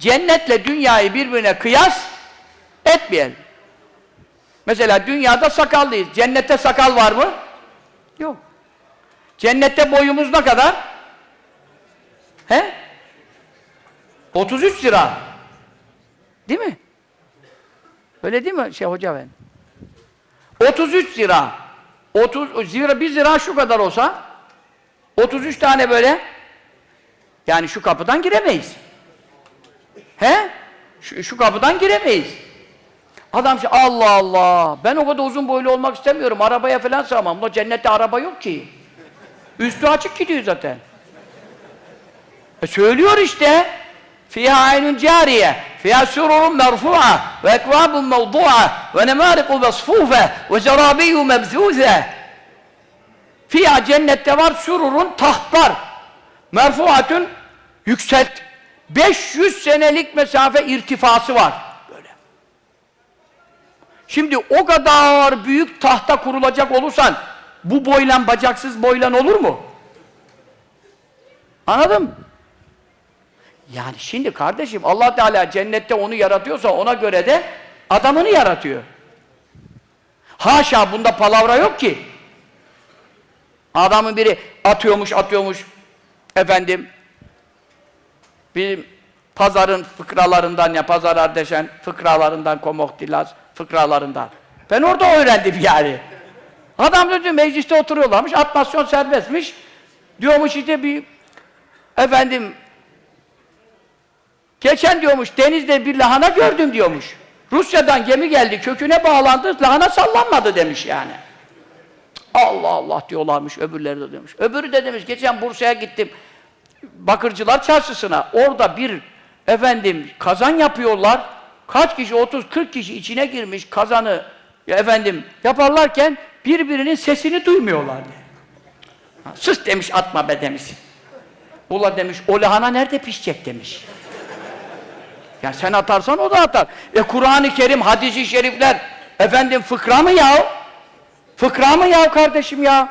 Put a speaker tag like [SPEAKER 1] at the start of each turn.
[SPEAKER 1] cennetle dünyayı birbirine kıyas etmeyelim. Mesela dünyada sakallıyız. Cennette sakal var mı? Yok. Cennette boyumuz ne kadar? He? 33 lira. Değil mi? Öyle değil mi şey hoca ben? 33 lira. 30 lira 1 lira şu kadar olsa 33 tane böyle yani şu kapıdan giremeyiz. He? Şu, şu kapıdan giremeyiz. Adam şey Allah Allah ben o kadar uzun boylu olmak istemiyorum. Arabaya falan sığamam. Ulan cennette araba yok ki. Üstü açık gidiyor zaten. E söylüyor işte. Fiha aynun cariye, fiha sururun merfu'a ve ekvabun mevdu'a ve nemariku mesfufe ve zerabiyyu mebzûze. Fiha cennette var sururun tahtlar. Merfuatun yükselt. 500 senelik mesafe irtifası var. Böyle. Şimdi o kadar büyük tahta kurulacak olursan bu boylan bacaksız boylan olur mu? Anladın mı? Yani şimdi kardeşim Allah Teala cennette onu yaratıyorsa ona göre de adamını yaratıyor. Haşa bunda palavra yok ki. Adamın biri atıyormuş atıyormuş efendim bir pazarın fıkralarından ya pazar ardeşen fıkralarından komoktilaz fıkralarından. Ben orada öğrendim yani. Adam dedi mecliste oturuyorlarmış atmasyon serbestmiş. Diyormuş işte bir efendim Geçen diyormuş denizde bir lahana gördüm diyormuş. Rusya'dan gemi geldi köküne bağlandı lahana sallanmadı demiş yani. Allah Allah diyorlarmış öbürleri de demiş. Öbürü de demiş geçen Bursa'ya gittim. Bakırcılar çarşısına orada bir efendim kazan yapıyorlar. Kaç kişi 30-40 kişi içine girmiş kazanı efendim yaparlarken birbirinin sesini duymuyorlar. Ha, Sus demiş atma be demiş. Ula demiş o lahana nerede pişecek demiş. Ya sen atarsan o da atar. E Kur'an-ı Kerim, hadis-i şerifler, efendim fıkra mı ya? Fıkra mı ya kardeşim ya?